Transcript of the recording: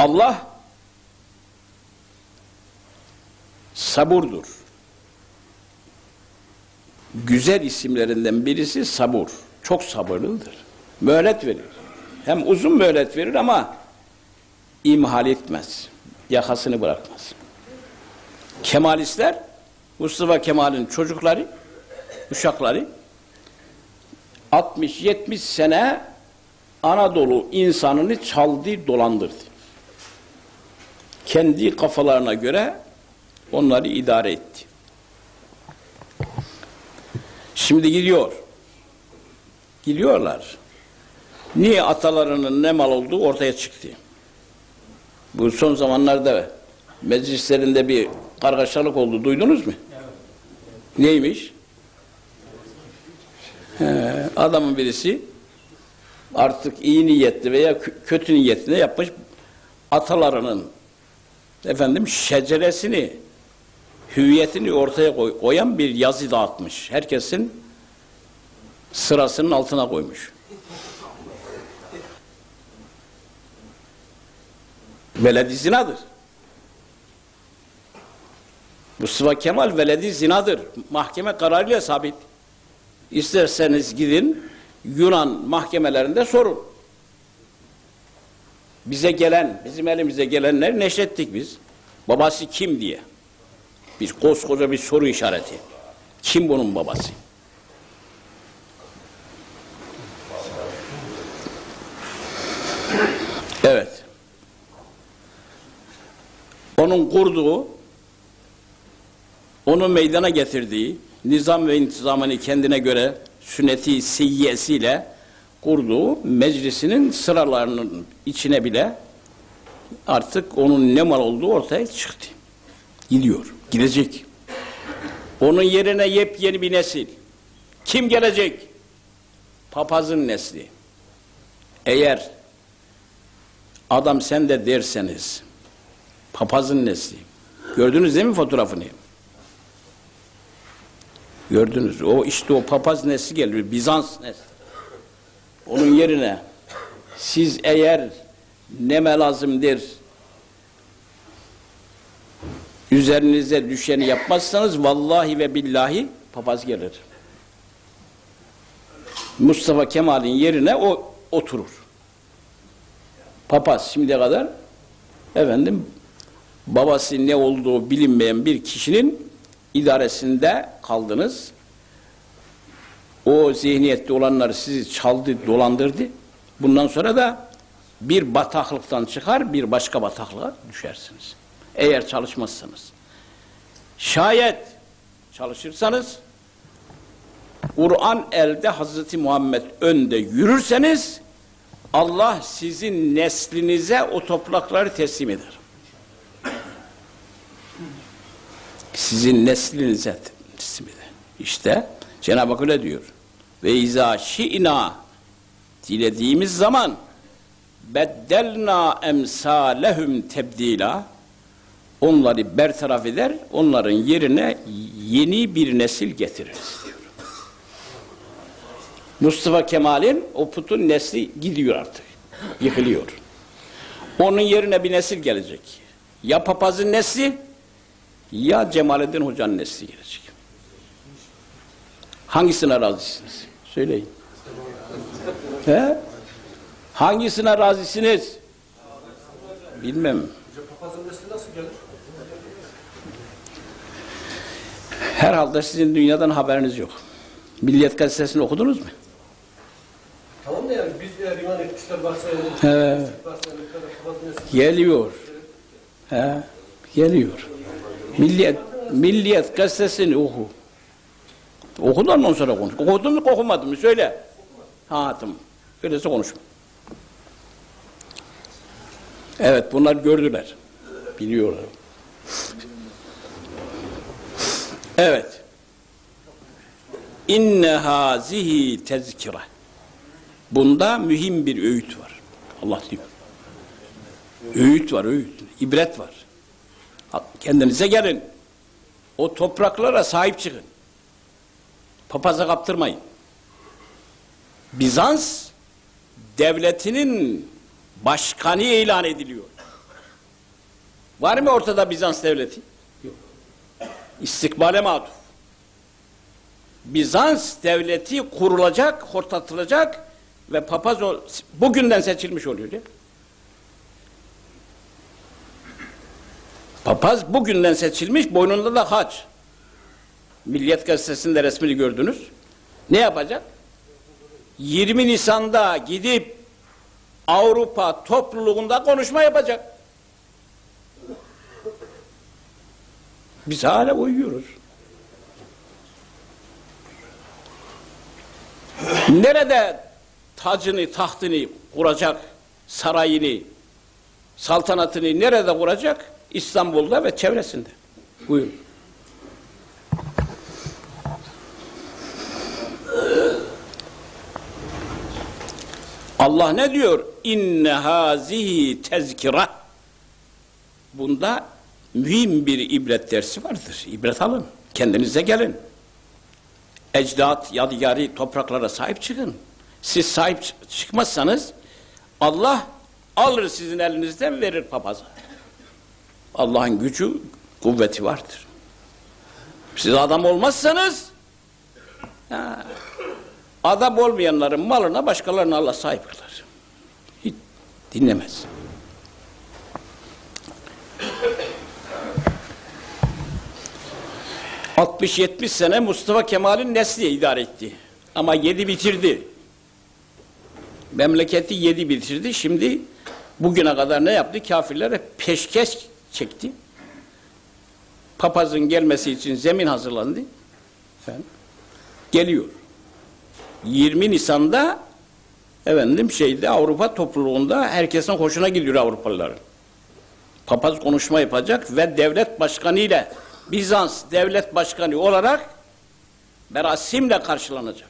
Allah saburdur. Güzel isimlerinden birisi sabur. Çok sabırlıdır. Mühlet verir. Hem uzun mühlet verir ama imhal etmez. Yakasını bırakmaz. Kemalistler Mustafa Kemal'in çocukları, uşakları 60-70 sene Anadolu insanını çaldı, dolandırdı. Kendi kafalarına göre onları idare etti. Şimdi gidiyor. Gidiyorlar. Niye atalarının ne mal olduğu ortaya çıktı. Bu son zamanlarda meclislerinde bir kargaşalık oldu. Duydunuz mu? Neymiş? He, adamın birisi artık iyi niyetli veya kötü niyetine yapmış atalarının efendim şeceresini hüviyetini ortaya koy, koyan bir yazı dağıtmış. Herkesin sırasının altına koymuş. Veledi zinadır. Mustafa Kemal veledi zinadır. Mahkeme kararıyla sabit. İsterseniz gidin Yunan mahkemelerinde sorun. Bize gelen, bizim elimize gelenleri neşrettik biz. Babası kim diye. Bir koskoca bir soru işareti. Kim bunun babası? Evet. Onun kurduğu, onu meydana getirdiği, nizam ve intizamını kendine göre sünneti seyyesiyle kurduğu meclisinin sıralarının içine bile artık onun ne mal olduğu ortaya çıktı. Gidiyor, gidecek. Onun yerine yepyeni bir nesil. Kim gelecek? Papazın nesli. Eğer adam sen de derseniz papazın nesli. Gördünüz değil mi fotoğrafını? Gördünüz. O işte o papaz nesli geliyor. Bizans nesli. Onun yerine siz eğer neme lazımdır üzerinize düşeni yapmazsanız vallahi ve billahi papaz gelir. Mustafa Kemal'in yerine o oturur. Papaz şimdiye kadar efendim babası ne olduğu bilinmeyen bir kişinin idaresinde kaldınız. O zihniyette olanları sizi çaldı, dolandırdı. Bundan sonra da bir bataklıktan çıkar, bir başka bataklığa düşersiniz. Eğer çalışmazsanız. Şayet çalışırsanız, Kur'an elde Hazreti Muhammed önde yürürseniz, Allah sizin neslinize o toprakları teslim eder. Sizin neslinize teslim eder. İşte Cenab-ı Hak öyle diyor. Ve izâ şi'nâ dilediğimiz zaman beddelna emsalehum tebdila onları bertaraf eder, onların yerine yeni bir nesil getiririz diyor. Mustafa Kemal'in o putun nesli gidiyor artık. Yıkılıyor. Onun yerine bir nesil gelecek. Ya papazın nesli ya Cemalettin Hoca'nın nesli gelecek. Hangisine razısınız? Söyleyin. He? Hangisine razısınız? Bilmem. Herhalde sizin dünyadan haberiniz yok. Milliyet gazetesini okudunuz mu? Tamam da yani biz eğer iman etmişler nesli Geliyor. He, geliyor. Milliyet, Milliyet gazetesini oku. Oku da ondan sonra konuş. Okudun mu okumadın mı söyle. Ha tamam. Öyleyse konuşma. Evet bunlar gördüler. Biliyorlar. Evet. İnne hazihi tezkire. Bunda mühim bir öğüt var. Allah diyor. Öğüt var, öğüt. ibret var. Kendinize gelin. O topraklara sahip çıkın. Papaza kaptırmayın. Bizans devletinin başkanı ilan ediliyor. Var mı ortada Bizans devleti? Yok. İstikbale matuf. Bizans devleti kurulacak, hortatılacak ve papaz ol- bugünden seçilmiş oluyor ya. Papaz bugünden seçilmiş, boynunda da haç. Milliyet gazetesinde resmini gördünüz. Ne yapacak? 20 Nisan'da gidip Avrupa topluluğunda konuşma yapacak. Biz hala uyuyoruz. Nerede tacını, tahtını kuracak, sarayını, saltanatını nerede kuracak? İstanbul'da ve çevresinde. Buyurun. Allah ne diyor? İnne hazihi tezkira. Bunda mühim bir ibret dersi vardır. İbret alın. Kendinize gelin. Ecdat, yadigarı topraklara sahip çıkın. Siz sahip çı- çıkmazsanız Allah alır sizin elinizden verir papaza. Allah'ın gücü, kuvveti vardır. Siz adam olmazsanız ha, adam olmayanların malına başkalarına Allah sahip kılar. Hiç dinlemez. ...60-70 sene Mustafa Kemal'in nesli idare etti. Ama yedi bitirdi. Memleketi yedi bitirdi. Şimdi bugüne kadar ne yaptı? Kafirlere peşkeş çekti. Papazın gelmesi için zemin hazırlandı. Efendim, geliyor. 20 Nisan'da efendim şeyde Avrupa topluluğunda herkesin hoşuna gidiyor Avrupalıların. Papaz konuşma yapacak ve devlet başkanı ile Bizans devlet başkanı olarak merasimle karşılanacak.